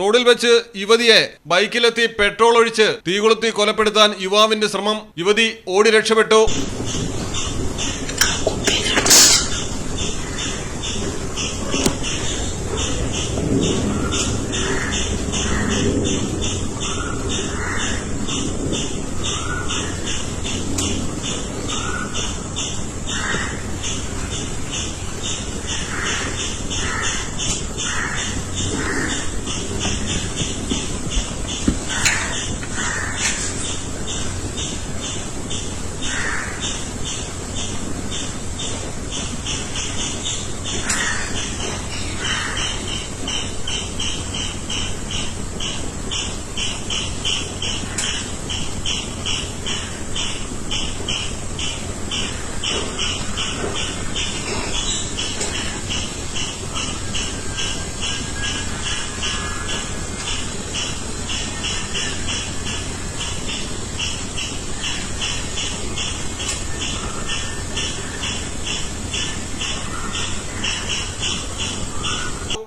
റോഡിൽ വെച്ച് യുവതിയെ ബൈക്കിലെത്തി പെട്രോൾ ഒഴിച്ച് തീകൊളുത്തി കൊലപ്പെടുത്താൻ യുവാവിന്റെ ശ്രമം യുവതി ഓടി രക്ഷപ്പെട്ടു.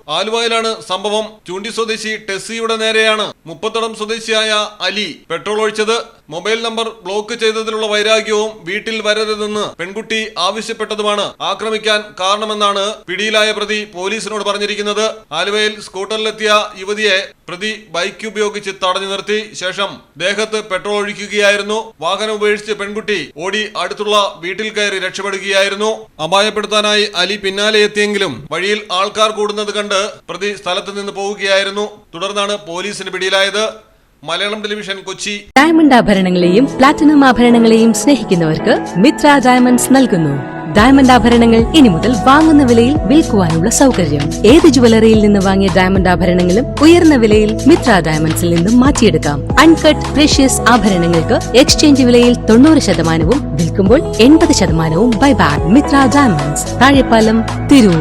ആലുവയിലാണ് സംഭവം. ചൂണ്ടി സ്വദേശി ടെസ്സിയുടെ നേരെയാണ്. മുപ്പത്തടം സ്വദേശിയായ അലി പെട്രോൾ ഒഴിച്ചത്. മൊബൈൽ നമ്പർ ബ്ലോക്ക് ചെയ്തതിലുള്ള വൈരാഗ്യവും വീട്ടിൽ വരരുതെന്ന് പെൺകുട്ടി ആവശ്യപ്പെട്ടതുമാണ്. ആക്രമിക്കാൻ കാരണമെന്നാണ് പിടിയിലായ പ്രതി പോലീസിനോട് പറഞ്ഞിരിക്കുന്നത്. ആലുവയിൽ സ്കൂട്ടറിലെത്തിയ യുവതിയെ പ്രതി ബൈക്ക് ഉപയോഗിച്ച് തടഞ്ഞു നിർത്തി. ശേഷം ദേഹത്ത് പെട്രോൾ ഒഴിക്കുകയായിരുന്നു. വാഹനം ഉപേക്ഷിച്ച് പെൺകുട്ടി ഓടി അടുത്തുള്ള വീട്ടിൽ കയറി രക്ഷപ്പെടുകയായിരുന്നു. അപായപ്പെടുത്താനായി അലി പിന്നാലെ എത്തിയെങ്കിലും വഴിയിൽ ആൾക്കാർ കൂടുന്നത് കണ്ട് പ്രതി സ്ഥലത്ത് നിന്ന് പോവുകയായിരുന്നു. തുടർന്നാണ് പോലീസിന് പിടിയിലായത്. മലയാളം ടെലിവിഷൻ കൊച്ചി. ഡയമണ്ട് ആഭരണങ്ങളെയും പ്ലാറ്റിനം ആഭരണങ്ങളെയും സ്നേഹിക്കുന്നവർക്ക് മിത്ര ഡയമണ്ട്സ് നൽകുന്നു. ഡയമണ്ട് ആഭരണങ്ങൾ ഇനി മുതൽ വാങ്ങുന്ന വിലയിൽ വിൽക്കുവാനുള്ള സൗകര്യം. ഏത് ജുവലറിയിൽ നിന്ന് വാങ്ങിയ ഡയമണ്ട് ആഭരണങ്ങളും ഉയർന്ന വിലയിൽ മിത്ര ഡയമണ്ട്സിൽ നിന്നും മാറ്റിയെടുക്കാം. അൺകട്ട് പ്രഷ്യസ് ആഭരണങ്ങൾക്ക് എക്സ്ചേഞ്ച് വിലയിൽ തൊണ്ണൂറ് ശതമാനവും വിൽക്കുമ്പോൾ എൺപത് ശതമാനവും ബൈബാക്ക് മിത്ര ഡയമണ്ട്സ്. താഴെപ്പാലം തിരൂർ.